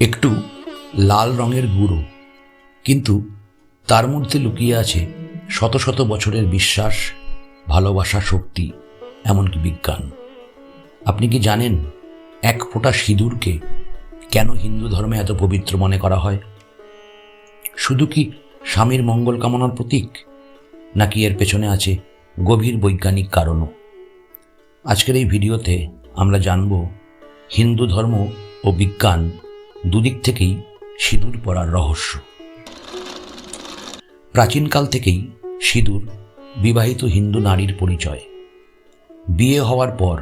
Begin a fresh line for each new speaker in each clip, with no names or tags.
একটু লাল রঙের গুঁড়ো। কিন্তু তার মধ্যে লুকিয়ে আছে শত শত বছরের বিশ্বাস, ভালোবাসা শক্তি, এমনকি বিজ্ঞান। আপনি কি জানেন এক ফোঁটা সিঁদুরকে কেন হিন্দু ধর্মে এত পবিত্র মনে করা হয়? শুধু কি স্বামীর মঙ্গল কামনার প্রতীক, নাকি এর পেছনে আছে গভীর বৈজ্ঞানিক কারণও? আজকের এই ভিডিওতে আমরা জানব হিন্দু ধর্ম ও বিজ্ঞান দুদিক থেকেই সিঁদুর পরার রহস্য। প্রাচীনকাল থেকেই সিঁদুর বিবাহিত হিন্দু নারীর পরিচয়। বিয়ে হওয়ার পর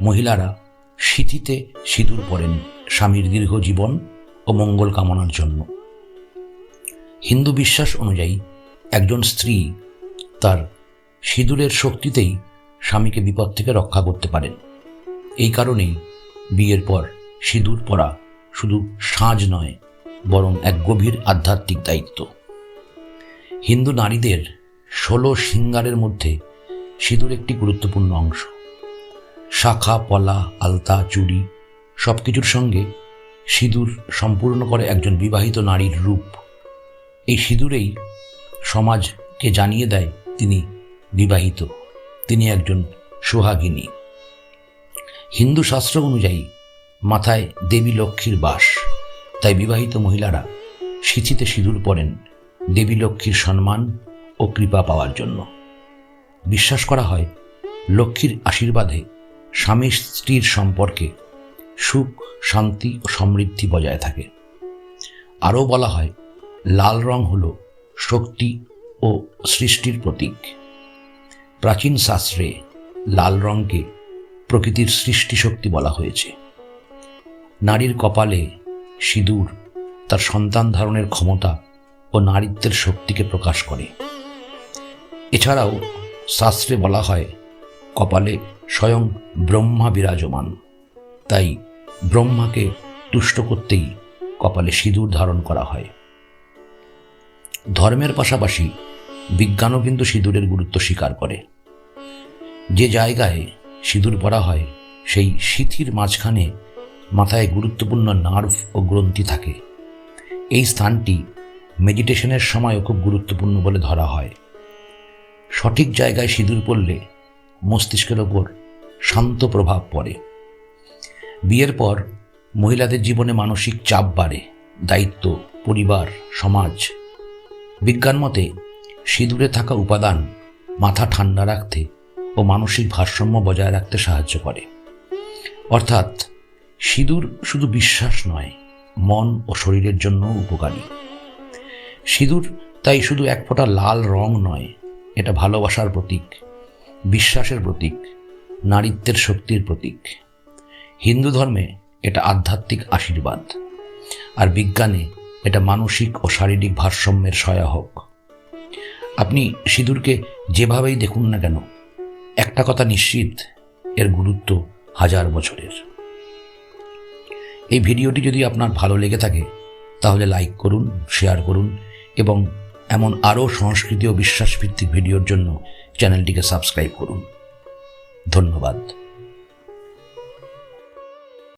মহিলারা সিথিতে সিঁদুর পরেন স্বামীর দীর্ঘ জীবন ও মঙ্গল কামনার জন্য। হিন্দু বিশ্বাস অনুযায়ী একজন স্ত্রী তার সিঁদুরের শক্তিতেই স্বামীকে বিপদ থেকে রক্ষা করতে পারেন। এই কারণেই বিয়ের পর সিঁদুর পরা শুধু সাজ নয়, বরং এক গভীর আধ্যাত্মিক দায়িত্ব। হিন্দু নারীদের ষোলো সিঙ্গারের মধ্যে সিঁদুর একটি গুরুত্বপূর্ণ অংশ। শাখা, পলা, আলতা, চুড়ি সব কিছুর সঙ্গে সিঁদুর সম্পূর্ণ করে একজন বিবাহিত নারীর রূপ। এই সিঁদুরেই সমাজকে জানিয়ে দেয় তিনি বিবাহিত, তিনি একজন সোহাগিনী। হিন্দু শাস্ত্র অনুযায়ী মাথায় দেবী লক্ষ্মীর বাস। তাই বিবাহিত মহিলারা সিঁথিতে সিঁদুর পরেন দেবী লক্ষ্মীর সম্মান ও কৃপা পাওয়ার জন্য। বিশ্বাস করা হয়, লক্ষ্মীর আশীর্বাদে স্বামী স্ত্রীর সম্পর্কে সুখ, শান্তি ও সমৃদ্ধি বজায় থাকে। আরও বলা হয়, লাল রং হল শক্তি ও সৃষ্টির প্রতীক। প্রাচীন শাস্ত্রে লাল রঙকে প্রকৃতির সৃষ্টি শক্তি বলা হয়েছে। নারীর কপালে সিঁদুর, তার সন্তান ধারণের ক্ষমতা ও নারীত্বের শক্তিকে প্রকাশ করে। এছাড়াও শাস্ত্রে বলা হয়, কপালে স্বয়ং ব্রহ্মা বিরাজমান। তাই ব্রহ্মাকে তুষ্ট করতেই কপালে সিঁদুর ধারণ করা হয়। ধর্মের পাশাপাশি বিজ্ঞানও কিন্তু সিঁদুরের গুরুত্ব স্বীকার করে। যে জায়গায় সিঁদুর পরা হয়, সেই সিথির মাঝখানে মাথায় গুরুত্বপূর্ণ নার্ভ ও গ্রন্থি থাকে। এই স্থানটি মেডিটেশনের সময়ও খুব গুরুত্বপূর্ণ বলে ধরা হয়। সঠিক জায়গায় সিঁদুর পড়লে মস্তিষ্কের ওপর শান্ত প্রভাব পড়ে। বিয়ের পর মহিলাদের জীবনে মানসিক চাপ বাড়ে, দায়িত্ব, পরিবার, সমাজ। বিজ্ঞান মতে সিঁদুরে থাকা উপাদান মাথা ঠান্ডা রাখতে ও মানসিক ভারসাম্য বজায় রাখতে সাহায্য করে। অর্থাৎ সিঁদুর শুধু বিশ্বাস নয়, মন ও শরীরের জন্য উপকারী। সিঁদুর তাই শুধু এক ফোঁটা লাল রং নয়, এটা ভালোবাসার প্রতীক, বিশ্বাসের প্রতীক, নারীত্বের শক্তির প্রতীক। হিন্দু ধর্মে এটা আধ্যাত্মিক আশীর্বাদ, আর বিজ্ঞানে এটা মানসিক ও শারীরিক ভারসাম্যের সহায়ক। আপনি সিঁদুরকে যেভাবেই দেখুন না কেন, একটা কথা নিশ্চিত, এর গুরুত্ব হাজার বছরের। এই ভিডিওটি যদি আপনার ভালো লেগে থাকে, তাহলে লাইক করুন, শেয়ার করুন এবং এমন আরও সংস্কৃতি ও বিশ্বাসভিত্তিক ভিডিওর জন্য চ্যানেলটিকে সাবস্ক্রাইব করুন। ধন্যবাদ।